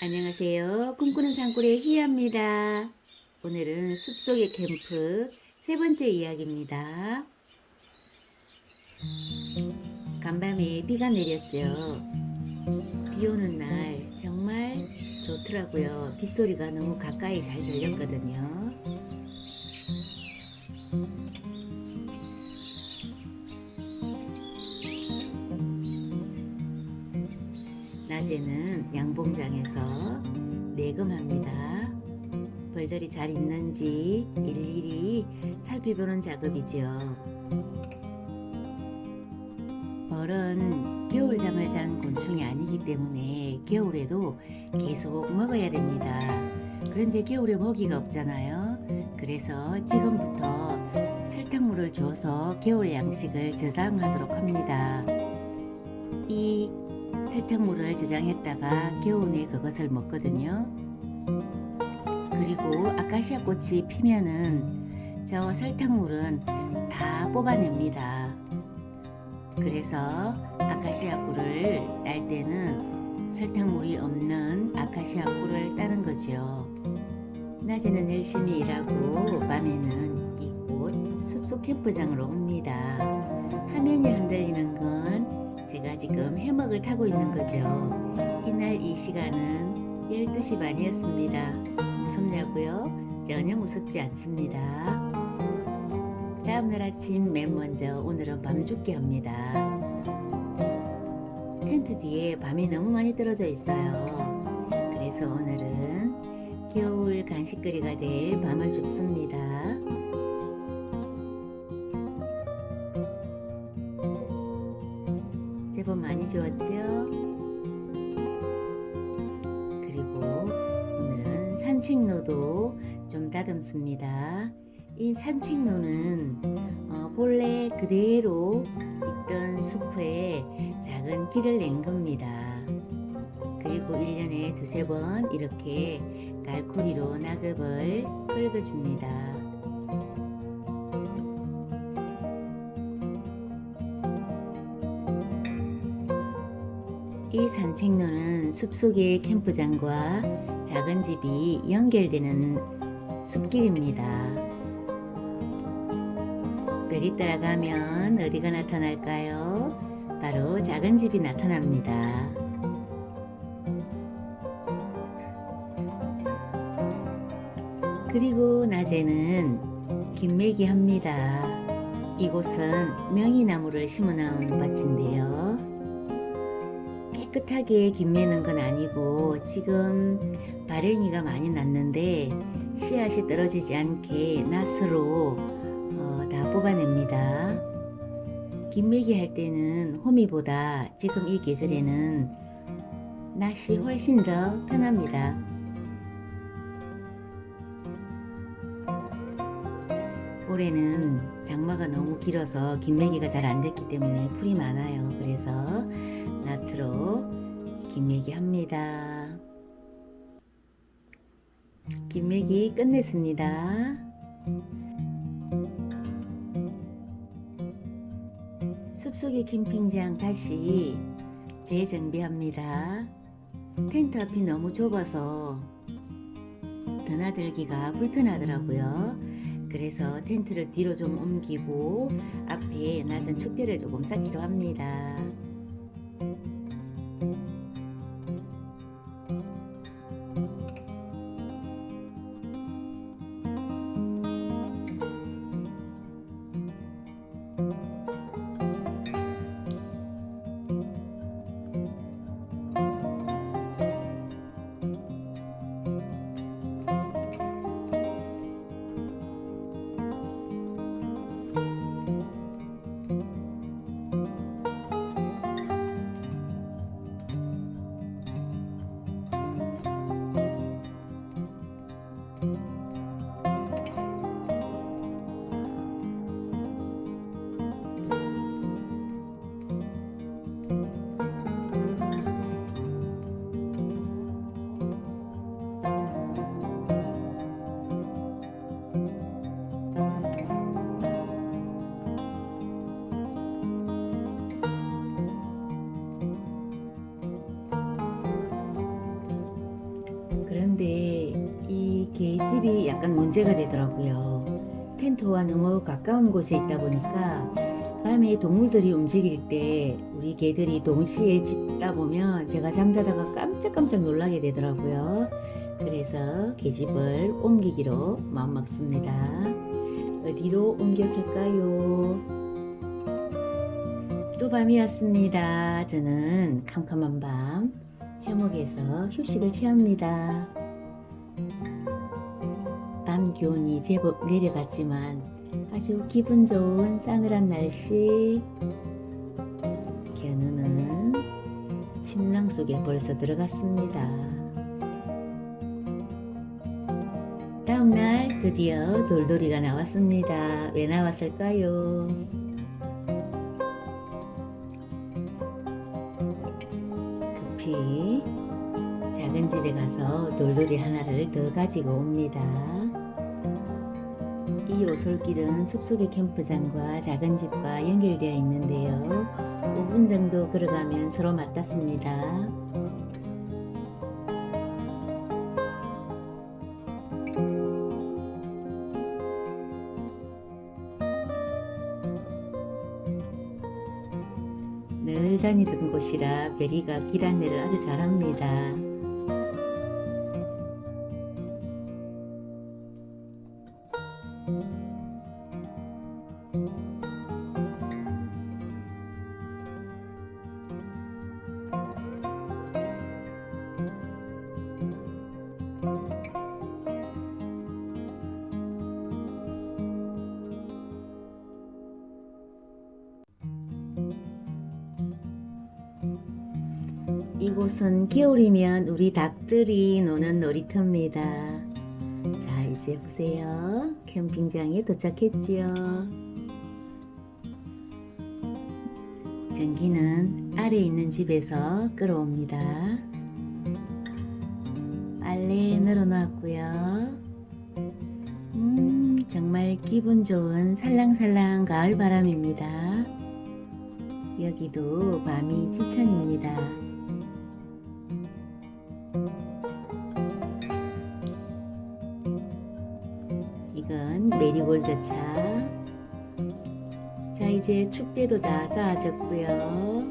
안녕하세요. 꿈꾸는 산골의 희야입니다. 오늘은 숲속의 캠프 세 번째 이야기입니다. 간밤에 비가 내렸죠. 비 오는 날 정말 좋더라고요. 빗소리가 너무 가까이 잘 들렸거든요. 잘 있는지 일일이 살펴보는 작업이죠. 벌은 겨울잠을 잔 곤충이 아니기 때문에 겨울에도 계속 먹어야 됩니다. 그런데 겨울에 먹이가 없잖아요. 그래서 지금부터 설탕물을 줘서 겨울 양식을 저장하도록 합니다. 이 설탕물을 저장했다가 겨우내 그것을 먹거든요. 그리고 아카시아 꽃이 피면은 저 설탕물은 다 뽑아냅니다. 그래서 아카시아 꿀을 딸 때는 설탕물이 없는 아카시아 꿀을 따는 거죠. 낮에는 열심히 일하고 밤에는 이곳 숲속 캠프장으로 옵니다. 화면이 흔들리는 건 제가 지금 해먹을 타고 있는 거죠. 이날 이 시간은 12시 반이었습니다. 무섭냐고요? 전혀 무섭지 않습니다. 다음날 아침 맨 먼저 오늘은 밤 죽게 합니다. 텐트 뒤에 밤이 너무 많이 떨어져 있어요. 그래서 오늘은 겨울 간식거리가 될 밤을 줍습니다. 제법 많이 주었죠? 산책로도 좀 다듬습니다. 이 산책로는 어, 본래 그대로 있던 숲에 작은 길을 낸 겁니다. 그리고 1년에 두세 번 이렇게 갈고리로 낙엽을 긁어줍니다. 이 산책로는 숲속의 캠프장과 작은 집이 연결되는 숲길입니다. 별이 따라가면 어디가 나타날까요? 바로 작은 집이 나타납니다. 그리고 낮에는 김매기 합니다. 이곳은 명이나무를 심어 놓은 밭인데요. 깨끗하게 김매는 건 아니고 지금 발행이가 많이 났는데 씨앗이 떨어지지 않게 낫으로 어, 다 뽑아냅니다. 김매기 할 때는 호미보다 지금 이 계절에는 낫이 훨씬 더 편합니다. 올해는 장마가 너무 길어서 김매기가 잘 안 됐기 때문에 풀이 많아요. 그래서 나트로 김매기 합니다. 김매기 끝냈습니다. 숲속의 캠핑장 다시 재정비합니다. 텐트 앞이 너무 좁아서 드나들기가 불편하더라고요. 그래서 텐트를 뒤로 좀 옮기고 앞에 나선 축대를 조금 쌓기로 합니다. 문제가 되더라고요. 텐트와 너무 가까운 곳에 있다 보니까 밤에 동물들이 움직일 때 우리 개들이 동시에 짖다 보면 제가 잠자다가 깜짝깜짝 놀라게 되더라고요. 그래서 계집을 옮기기로 마음먹습니다. 어디로 옮겼을까요? 또 밤이 왔습니다. 저는 캄캄한 밤 해먹에서 휴식을 취합니다. 밤 기온이 제법 내려갔지만 아주 기분 좋은 싸늘한 날씨. 견우는 침낭 속에 벌써 들어갔습니다. 다음 날 드디어 돌돌이가 나왔습니다. 왜 나왔을까요? 급히 작은 집에 가서 돌돌이 하나를 더 가지고 옵니다. 이 오솔길은 숲속의 캠프장과 작은 집과 연결되어 있는데요. 5분 정도 걸어가면 서로 맞닿습니다. 늘 다니던 곳이라 베리가 길 안내를 아주 잘합니다. 이곳은 겨울이면 우리 닭들이 노는 놀이터입니다. 자, 이제 보세요. 캠핑장에 도착했지요. 전기는 아래 있는 집에서 끌어옵니다. 빨래 널어놨고요. 음, 정말 기분 좋은 살랑살랑 가을 바람입니다. 여기도 밤이 지천입니다. 이건 메리골드 차. 자, 이제 축대도 다 쌓아졌고요.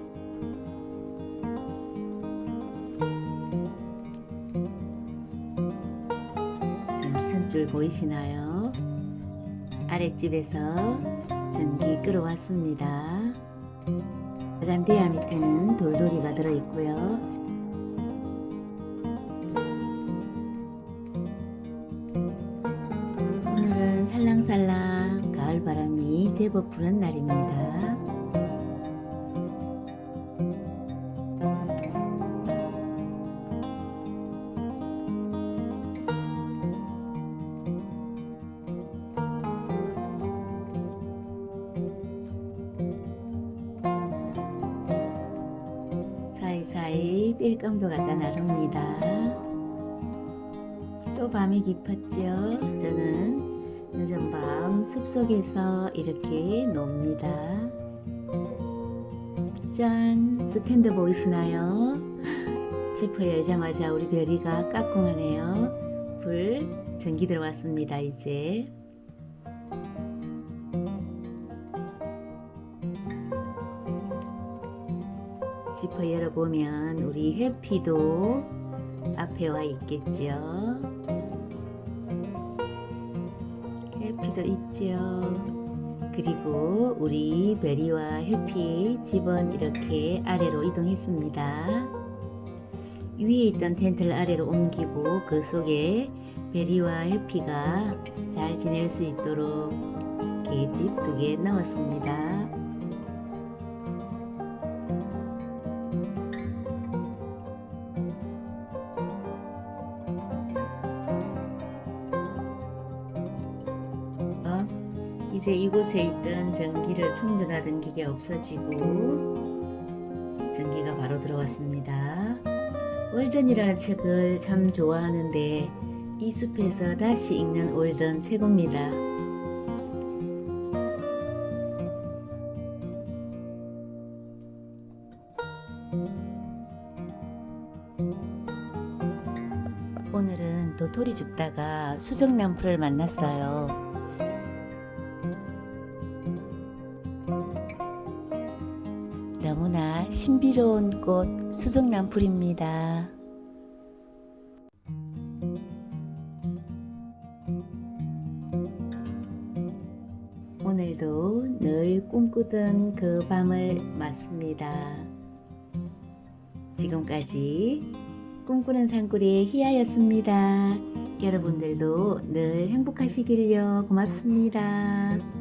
전기 선줄 보이시나요? 아랫집에서 전기 끌어왔습니다. 대야 밑에는 돌돌이가 들어있고요. 제법 부는 날입니다. 사이사이 띨감도 갖다 나릅니다. 또 밤이 깊었죠. 저는 늦은 밤 숲속에서 이렇게 놉니다. 짠! 스탠드 보이시나요? 지퍼 열자마자 우리 별이가 까꿍하네요. 불, 전기 들어왔습니다, 이제. 지퍼 열어보면 우리 해피도 앞에 와 있겠죠. 해피도 있죠. 그리고 우리 베리와 해피 집은 이렇게 아래로 이동했습니다. 위에 있던 텐트를 아래로 옮기고 그 속에 베리와 해피가 잘 지낼 수 있도록 계집 두 개 넣었습니다. 기계 없어지고 전기가 바로 들어왔습니다. 월든이라는 책을 참 좋아하는데 이 숲에서 다시 읽는 월든 최고입니다. 오늘은 도토리 줍다가 수정남풀을 만났어요. 신비로운 꽃 수정남풀입니다. 오늘도 늘 꿈꾸던 그 밤을 맞습니다. 지금까지 꿈꾸는 산골의 희야였습니다. 여러분들도 늘 행복하시길요. 고맙습니다.